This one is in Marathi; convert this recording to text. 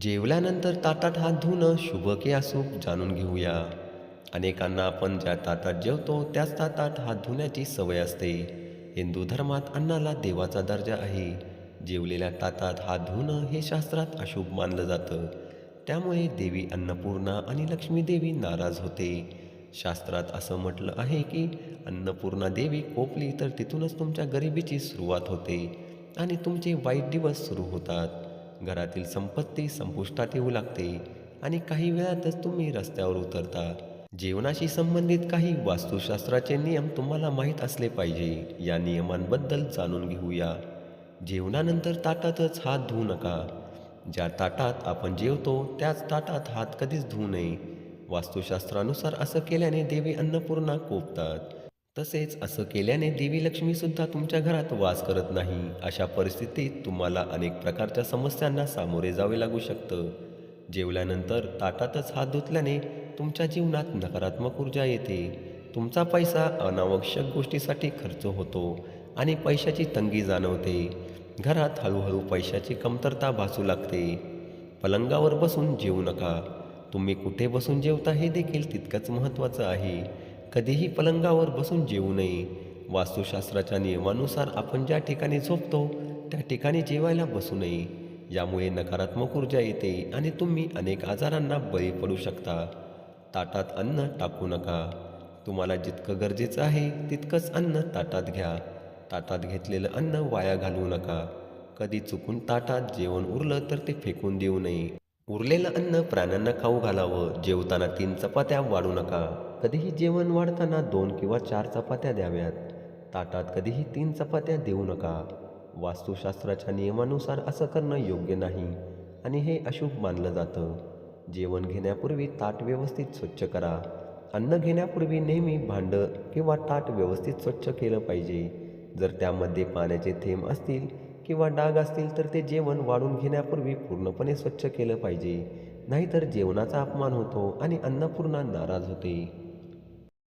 जेवल्यानंतर ताटात हात धुणं शुभ की अशुभ जाणून घेऊया. अनेकांना आपण ज्या ताटात जेवतो त्याच ताटात हात धुण्याची सवय असते. हिंदू धर्मात अन्नाला देवाचा दर्जा आहे. जेवलेल्या ताटात हात धुणं हे शास्त्रात अशुभ मानलं जातं. त्यामुळे देवी अन्नपूर्णा आणि लक्ष्मी देवी नाराज होते. शास्त्रात असं म्हटलं आहे की अन्नपूर्णा देवी कोपली तर तिथूनच तुमच्या गरिबीची सुरुवात होते आणि तुमचे वाईट दिवस सुरू होतात. घरातील संपत्ती संपुष्टात येऊ लागते आणि काही वेळातच तुम्ही रस्त्यावर उतरता. जेवणाशी संबंधित काही वास्तुशास्त्राचे नियम तुम्हाला माहीत असले पाहिजे. या नियमांबद्दल जाणून घेऊया. जेवणानंतर ताटातच हात धुवू नका. ज्या ताटात आपण जेवतो त्याच ताटात हात कधीच धुवू नये. वास्तुशास्त्रानुसार असं केल्याने देवी अन्नपूर्णा कोपतात. तसेच असं केल्याने देवी लक्ष्मीसुद्धा तुमच्या घरात वास करत नाही. अशा परिस्थितीत तुम्हाला अनेक प्रकारच्या समस्यांना सामोरे जावे लागू शकतं. जेवल्यानंतर ताटातच हात धुतल्याने तुमच्या जीवनात नकारात्मक ऊर्जा येते. तुमचा पैसा अनावश्यक गोष्टीसाठी खर्च होतो आणि पैशाची तंगी जाणवते. घरात हळूहळू पैशाची कमतरता भासू लागते. पलंगावर बसून जेवू नका. तुम्ही कुठे बसून जेवता हे देखील तितकंच महत्त्वाचं आहे. कधीही पलंगावर बसून जेवू नये. वास्तुशास्त्राच्या नियमानुसार आपण ज्या ठिकाणी झोपतो त्या ठिकाणी जेवायला बसू नये. यामुळे नकारात्मक ऊर्जा येते आणि तुम्ही अनेक आजारांना बळी पडू शकता. ताटात अन्न टाकू नका. तुम्हाला जितकं गरजेचं आहे तितकंच अन्न ताटात घ्या. ताटात घेतलेलं अन्न वाया घालवू नका. कधी चुकून ताटात जेवण उरलं तर ते फेकून देऊ नये. उरलेलं अन्न प्राण्यांना खाऊ घालावं. जेवताना तीन चपात्या वाढू नका. कधीही जेवण वाढताना दोन किंवा चार चपात्या द्याव्यात. ताटात कधीही तीन चपात्या देऊ नका. वास्तुशास्त्राच्या नियमानुसार असं करणं योग्य नाही आणि हे अशुभ मानलं जातं. जेवण घेण्यापूर्वी ताट व्यवस्थित स्वच्छ करा. अन्न घेण्यापूर्वी नेहमी भांडं किंवा ताट व्यवस्थित स्वच्छ केलं पाहिजे. जर त्यामध्ये पाण्याचे थेंब असतील किंवा डाग असतील तर ते जेवण वाढून घेण्यापूर्वी पूर्णपणे स्वच्छ केलं पाहिजे. नाहीतर जेवणाचा अपमान होतो आणि अन्नपूर्णा नाराज होते.